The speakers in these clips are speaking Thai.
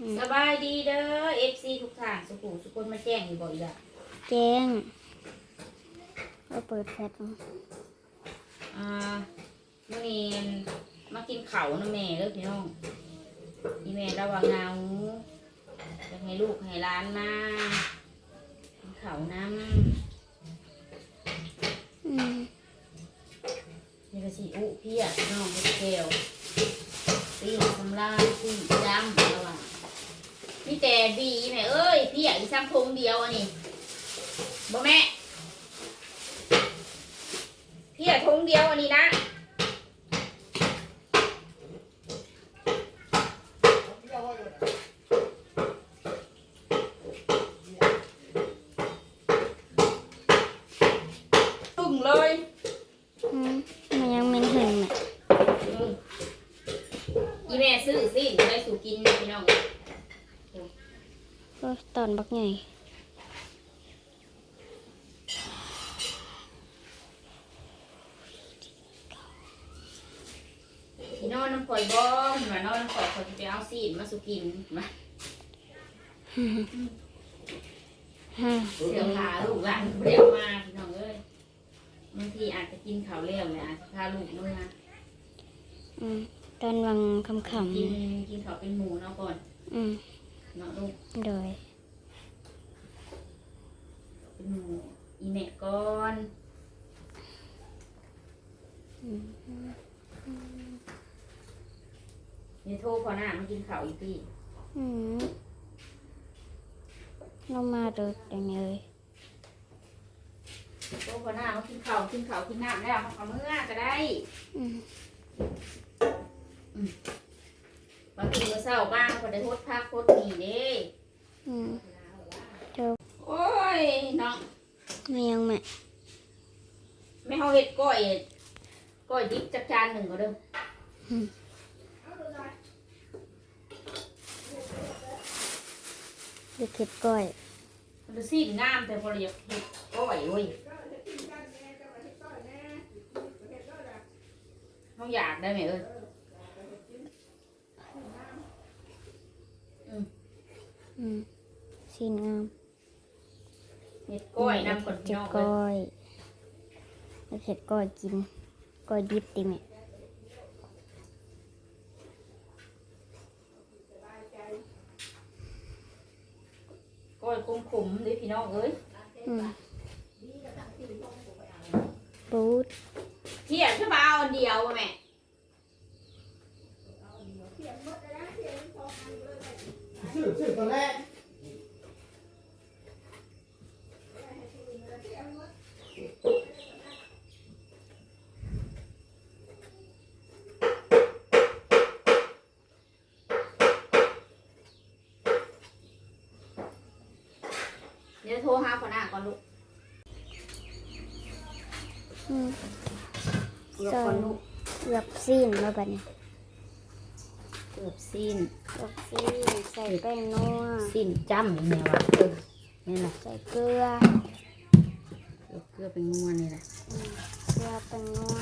อืมสบายดีเด้อ FC ทุกท่านสุขุสุคนมาแจ้งอยู่บ่อีกละแจ้งก็เปิดแฟลชมาอ่ามื่อนี้มากินข้าวนะแม่เด้อพี่น้องอีแม่ระวังเงาอยากให้ลูกให้ร้านมากินข้าวน้อืมำนี่ก็สิอุเพียพี่น้องเฮ็ดแก้วตีสำลาตีจำระวังมี แต่บีแม่เอ้ยเพียอีซ้ำพงเดียวอันนี้บ่แม่เพียทงเดียวอันนี้นะตึงเลยอืมมันยังไม่ถึงน่ะอืมอีแม่ซื้อสิไปสู่กินพี่น้องก็ต อนบักใหญ่พี่นอนน้ำข่อยบ้องมานอนน้ำข่อยข่อยจะไปเอาซีนมาสู่กินมาฮ่าเสียวขาลูกหลานเรียกมาพี่น้องเอ้ยบางทีอาจจะกินข้าวเลี้ยวเลยอาจจะพาลูกเมื่ออืมตอนวังคำขกินกินข้าวเป็นหมูเนาะก่อนำอืมเนาะลูกโดย เป็นหมูอีแม่ก่อนอืมเดี๋ยวโทรพอหน้ามากินข้าวอีกทีอืมเรามาเดึกอย่างนี้เลยโทรพอหน้ามากินข้าวกินข้าวกินน้ำแล้วเอาเมื่อก็ได้อืมบางทีก็เศร้าบ้างคนได้โทษพักโทษหนีเด้อืมเจอโอ้ ยน้องไม่ยังแม่ไม่เอาเห็ดก้อยก้อยดิบจักจานหนึ่งก็เด้อเด็กเก็บก้อยมันจะซีดงามแต่พอเราอยากเห็ดก้อยเว้ยเขาอยากได้ไหมเอ้ยอืมสีงาม เห็ดก้อยนำคนพี่เจ็บน้องเลก้ยอยเด็กเก็บก้อยกินก้อยดิบติแม่ก้อยคุ้มขุมๆเลยพี่น้องเอ้ยอืมปูดเที่ยงขึ้นมาเอาอันเดียวว่ะแม่ชื่อชื่อตัวแรก เดี๋ยวโทรหาคนหน้าก่อนลูกอืมเกือบก่อนลูกเกือบซีนแล้วบัดนี้เกือบสิ้นเกือบซีนใส่แป้งนัวสิ้นจ้ำอย่างเงี้ยวะเออนี่แหละใส่เกลือเกือบเกลือเป็นงวนนี่แหละอืมเกลือแป้งนัว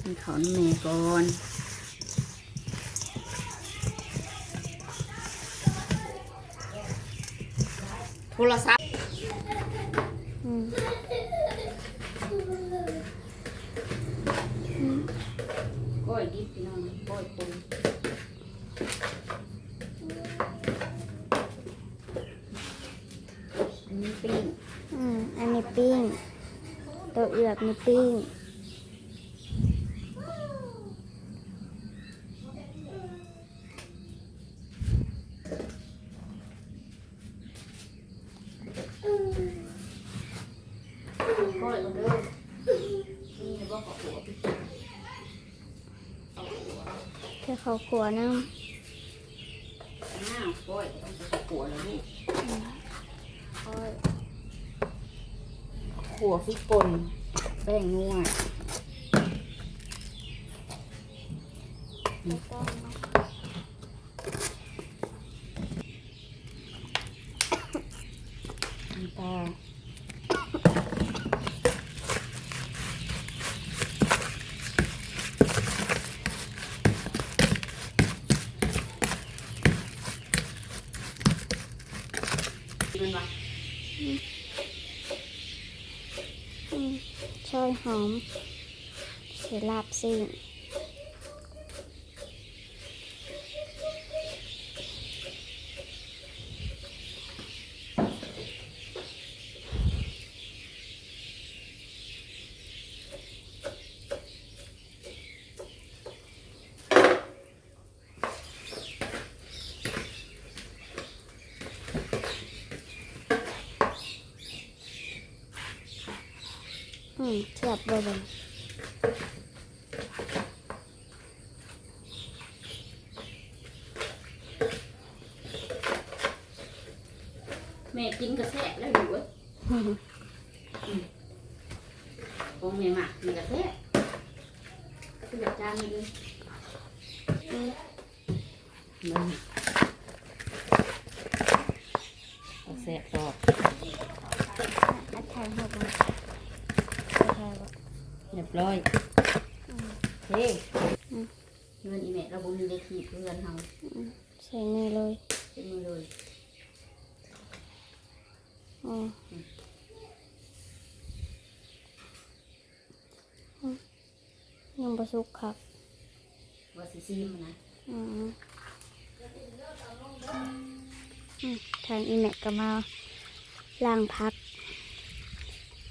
กินข้าวน้ำเมย์ก่อน รศัพท์อืมก้อยดิบพี่น้องก้อยปูอันนี้ปิ้ง อืม อันนี้ปิ้ง ตัวเอือกนี่ปิ้ง ก้อยกันเด้อนี่บอกขอหัวพี่เอาหัว เพื่อเขาขัวน้อ้าวก้อยต้องจะหัวแล้วนี่ำก้อยหัวพริกป่นแป้งนัวแล้วก็เนาะน้ำตาล คือ ลาบซิ่งอืมเทียบเลยเลย แม่ กินกระแทกแล้วอยู่เว้ยของแม่หมักกินกระแทกคือแบบจานนี้เลยมันเอาแสบตอกอัดแทนหกมันอัดแทนบอกเรียบร้อยเฮ้เงินอีแม่เราบุญได้ขีดเพื่อนเฮาใส่นี่เลยเป็นมือเลยอืมอืม ยังประสุกครับว่าสิซีมนะอืมอืมทางอีแม็กก็มาล้างพัก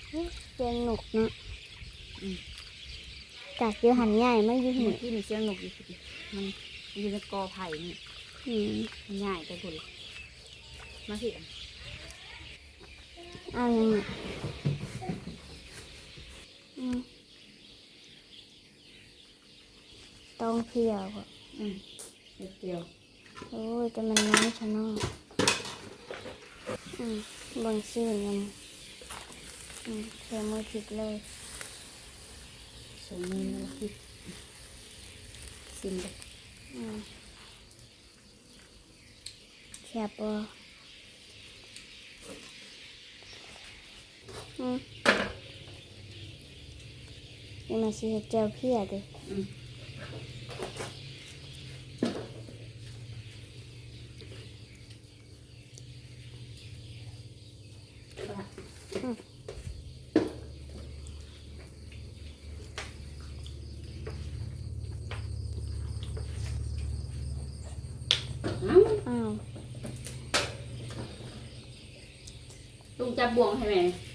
เฮ้ยเสียงหนุกเนาะจากเยอะหันใหญ่ไม่อยืเมื่หิอกี้มีเสียงนกอยู่สิมันอยู่ในกอไผ่นี่อืมมันง่ายแต่คนมาสิ เอายังไงอืมต้องเพียวอะอืมเด็ดเดียวโอ้ยแต่มันน้อยชะเนออืมเบางซื่อมันอืมเสียมือผิดเลยสมมือที่ซิมเลยอืมแซ่บปะอื นี่มาสิเฮ็ดเจียวเพียเดิอืมอืมอ้าวลุงจับบ่วงให้แม่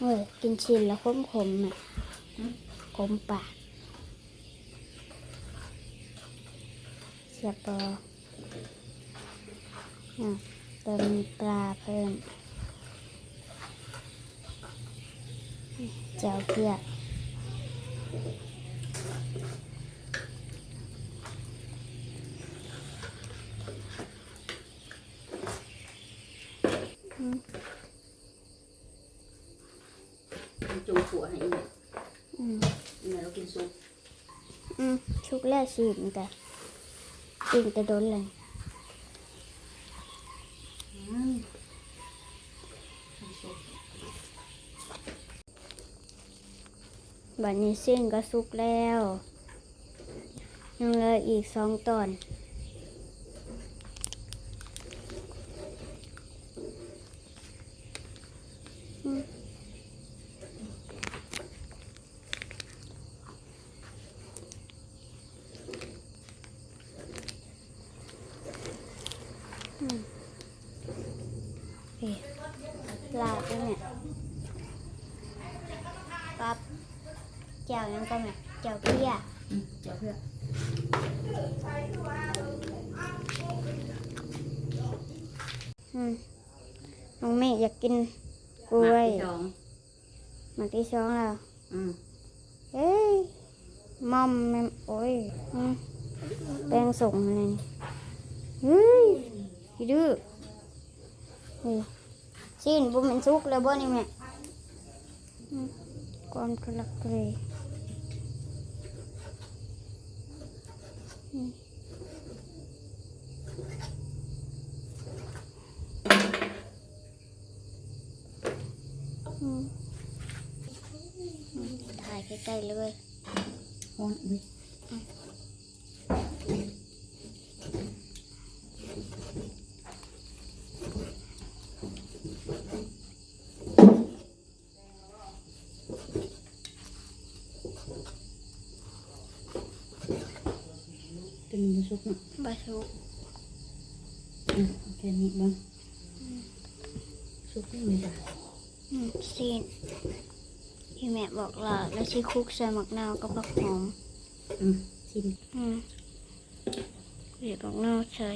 เฮ้ยกินชินแล้วขมขมๆน่ะขมปากเสียบปออะเติมปลาเพิ่มเจียวเพีย มัวให้อีกอืมอีแม่เรากินซุปอืมชุกแรกสีมันแต่กินแต่โดนเลยอืมซุปบัดนี้เส้นก็สุกแล้ว ยังเหลืออีกสองตอน อืมอืมเอ๊ะ ลาดด้วยเนี่ยปั๊บแจ่วยังก็แม่แจ่วเพี้ยอืมเจ้าเพื่ออืมน้องเมฆอยากกินกล้วยหมักที่สองหมักที่สองแล้วอืมเอ้ยมอมแม่มโอ้ยอืมแป้งส่งอะไรนี่เฮ้ยพี่ดื้อเฮ้ย ชิ้นบุมันสุกแล้วบ่นี่แม่อืมก่อนทุลักทุเลอืมอืมอืมถ่ายใกล้ๆเลย ฮ้อนอุ้ยเป็นบุสุกเนาะบะชุกอืมเอาแค่นี้บ้างสุกนี่ไม่ได้อืมซีนที่แม่บอกล่ะแล้วชิคลุกใส่หมักนาวกับผักหอมอืมชิมอืมเบียดผักนาวใส่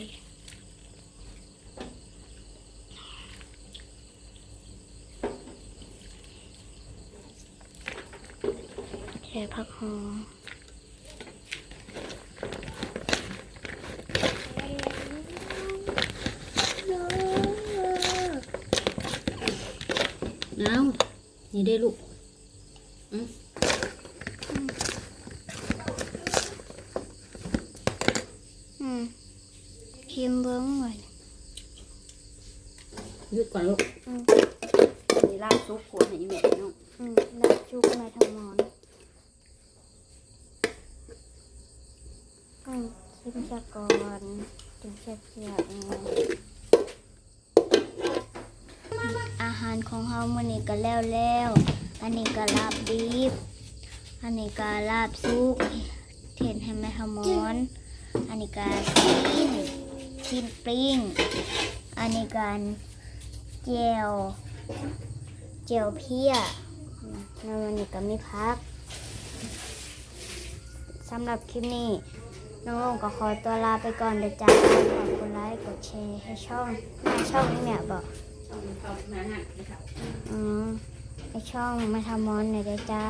ใส่ผักหอม เอานี่ได้ลูกอืมอืมครีมเบิ้งไว้หยุดก่อนลูกอืมนี่ลาบซุปขวดให้อีแม่พี่น้องอืมแล้วจุกในทำมอนอืมชิมซะก่อนถึงจะเสียบไงอา หารของเฮามื้อนี้ก็แล้วแล้ว อันนี้ก็ลาบดิบ อันนี้ก็ลาบซุกเทนให้แม่ทำมอน อันนี้ก็ชิ้นชิ้นปิ้ง อันนี้กันเจียวเจียวเพี้ยแล้ววันนี้ก็มีพักสำหรับคลิปนี้น้องลงก็ขอตัวลาไปก่อนเดี๋ยวจ้าฝากกดไลค์กดแชร์ให้ช่องแม่ช่องนี่เนี่ยบอก เอาเข้ามาหั่นนะครับอืมให้ช่องมาทำมอนหน่อยได้จ้า